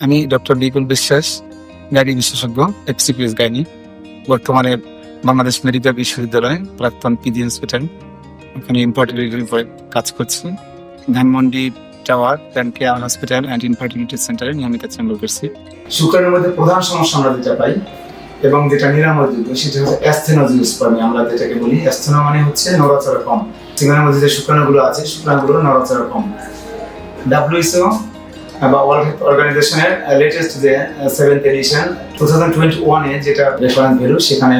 আমি ডক্টর নিকুল বিশ্বাস গাইনি বিশেষজ্ঞ এফসিপিএস গাইনি। বর্তমানে বাংলাদেশ মেডিকেল বিশ্ববিদ্যালয়ে প্রাক্তন পিজি হসপিটাল ওখানে ইনফার্টিলিটির উপরে কাজ করছি। Dhanmondi tower pan care hospital and infertility সেন্টারে নিয়মিত চেম্বার করছি। শুক্রাণুর মধ্যে প্রধান সমস্যা আমরা যেটা পাই এবং যেটা নিরাময়যোগ্য সেটা হচ্ছে অ্যাস্থেনোজিওস্পার্মি আমরা যেটাকে বলি অ্যাস্থেনো মানে হচ্ছে নড়াচড়া কম। সিঙ্গারের মধ্যে যে শুক্রাণুগুলো আছে, শুক্রাণুগুলো নড়াচড়া কম। ডাব্লিউএসও বা ওয়ার্ল্ড হেলথ অর্গানাইজেশনের লেটেস্ট যে seventh edition two thousand twenty ওয়ানে যেটা রেফারেন্স ভ্যালু সেখানে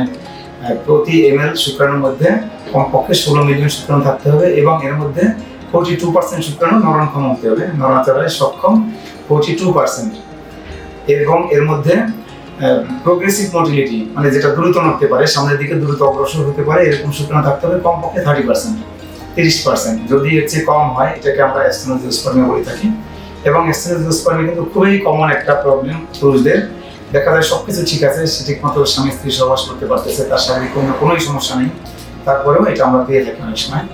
প্রতি এম এল শুক্রাণুর মধ্যে কমপক্ষে ষোলো মিলিয়ন শুক্রাণু থাকতে হবে এবং এর মধ্যে ফোর্টি টু পার্সেন্ট শুক্রাণু নরণক্ষম হতে হবে। নড়াচড়ায় সক্ষম ফোর্টি টু পার্সেন্ট এবং এর মধ্যে প্রোগ্রেসিভ মোটিলিটি মানে যেটা দ্রুত নড়তে পারে, সামনের দিকে দ্রুত অগ্রসর হতে পারে, এরকম শুক্রাণু থাকতে হবে কমপক্ষে থার্টি পার্সেন্ট তিরিশ পার্সেন্ট যদি চেয়ে কম হয়, এটাকে আমরা অ্যাস্ট্রোনোজিওস্পার্মিয়া বলে থাকি। এবং অ্যাস্ট্রোনোজিওস্পার্মিয়া কিন্তু খুবই কমন একটা প্রবলেম পুরুষদের। দেখা যায় সব কিছু ঠিক আছে, সে ঠিক মতো স্বামী, স্ত্রী সহবাস করতে পারতেছে, তার শারীরিক কোনো কোনোই সমস্যা নেই। তারপরেও এটা আমরা পেয়ে থাকি অনেক সময়।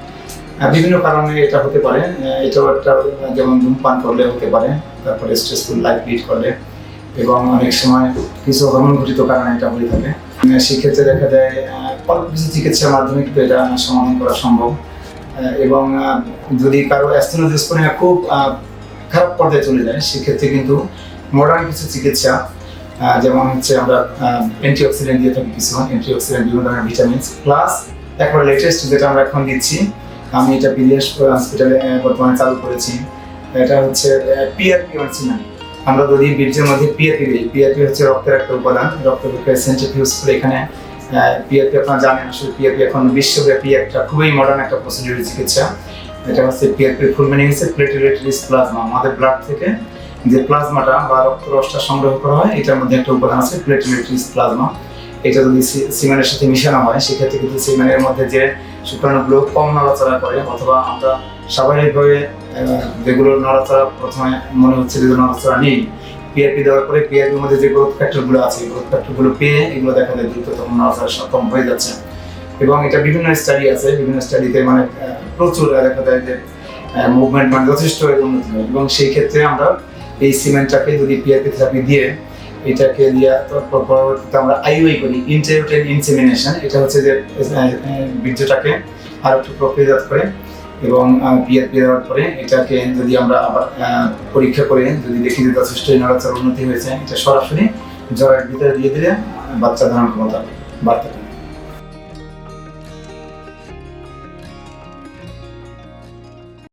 বিভিন্ন কারণে এটা হতে পারে। এটাও একটা, যেমন ধূমপান করলে হতে পারে, তারপরে স্ট্রেসফুল লাইফ লিড করলে এবং অনেক সময় কিছু হরমোন ঘটিত কারণে এটা হয়ে থাকে। সেক্ষেত্রে দেখা যায় অল্প কিছু চিকিৎসার মাধ্যমে কিন্তু এটা সমাধান করা সম্ভব। এবং যদি কারও অ্যাস্থেনোজিস্পোনিয়া খুব খারাপ পর্যায়ে চলে যায়, সেক্ষেত্রে কিন্তু মডার্ন কিছু চিকিৎসা যেমন হচ্ছে আমরা অ্যান্টিঅক্সিডেন্ট দিয়ে থাকি কিছু অ্যান্টিঅক্সিডেন্ট বিভিন্ন ধরনের ভিটামিনস প্লাস একবার লেটেস্ট যেটা আমরা এখন দিচ্ছি, আমি এটা বিদেশ হসপিটালে বর্তমানে চালু করেছি, এটা হচ্ছে পিআরপি মেডিসিন আমরা যদি বীর্যের মধ্যে পিআরপি দিই পিআরপি হচ্ছে রক্তের একটা উপাদান রক্তকে সেন্ট্রিফিউজ করে এখানে পিআরপি আপনারা জানেন, আসলে পিআরপি এখন বিশ্বব্যাপী একটা, খুবই মডার্ন একটা প্রসিডিউর চিকিৎসা। এটা হচ্ছে পিআরপি ফুল মিনিং হচ্ছে প্লেটেলেট রিচ প্লাজমা আমাদের ব্লাড থেকে। যে প্লাজমাটা বা রক্ত রসটা সংগ্রহ করা হয়, এটার মধ্যে একটা উপাদান আছে প্লেটেলেট রিচ প্লাজমা এটা যদি সি- সিমেন্টের সাথে মিশানো হয়, সেক্ষেত্রে কিন্তু সিমেন্টের মধ্যে যে শুক্রাণুগুলো কম নড়াচড়া করে, অথবা আমরা স্বাভাবিকভাবে যেগুলো নড়াচড়া প্রথমে মনে হচ্ছে যে নড়াচড়া নেই পিআরপি দেওয়ার পরে পিআরপির মধ্যে যে গ্রোথ ফ্যাক্টরগুলো আছে গ্রোথ ফ্যাক্টরগুলো পেয়ে এগুলো দেখা যায় দ্রুত তখন নড়াচড়া সক্ষম হয়ে যাচ্ছে। এবং এটা বিভিন্ন স্টাডি আছে, বিভিন্ন স্টাডিতে মানে প্রচুর দেখা যায় যে মুভমেন্ট মানে যথেষ্ট উন্নতি হয়। এবং সেই ক্ষেত্রে আমরা এই সিমেন্টটাকে যদি পিআরপি থেরাপি দিয়ে এটাকে দিয়ে পরবর্তীতে আমরা আইওআই করি ইন্টারোটেন ইনসেমিনেশন এটা হচ্ছে যে বীর্যটাকে আরও একটু প্রক্রিয়াজাত করে এবং পিআরপি দেওয়ার পরে এটাকে যদি আমরা আবার পরীক্ষা করে যদি দেখি যে যথেষ্ট নড়াচড়া উন্নতি হয়েছে, এটা সরাসরি জ্বরের ভিতরে দিয়ে দিলে বাচ্চা ধারণ ক্ষমতা বাড়তে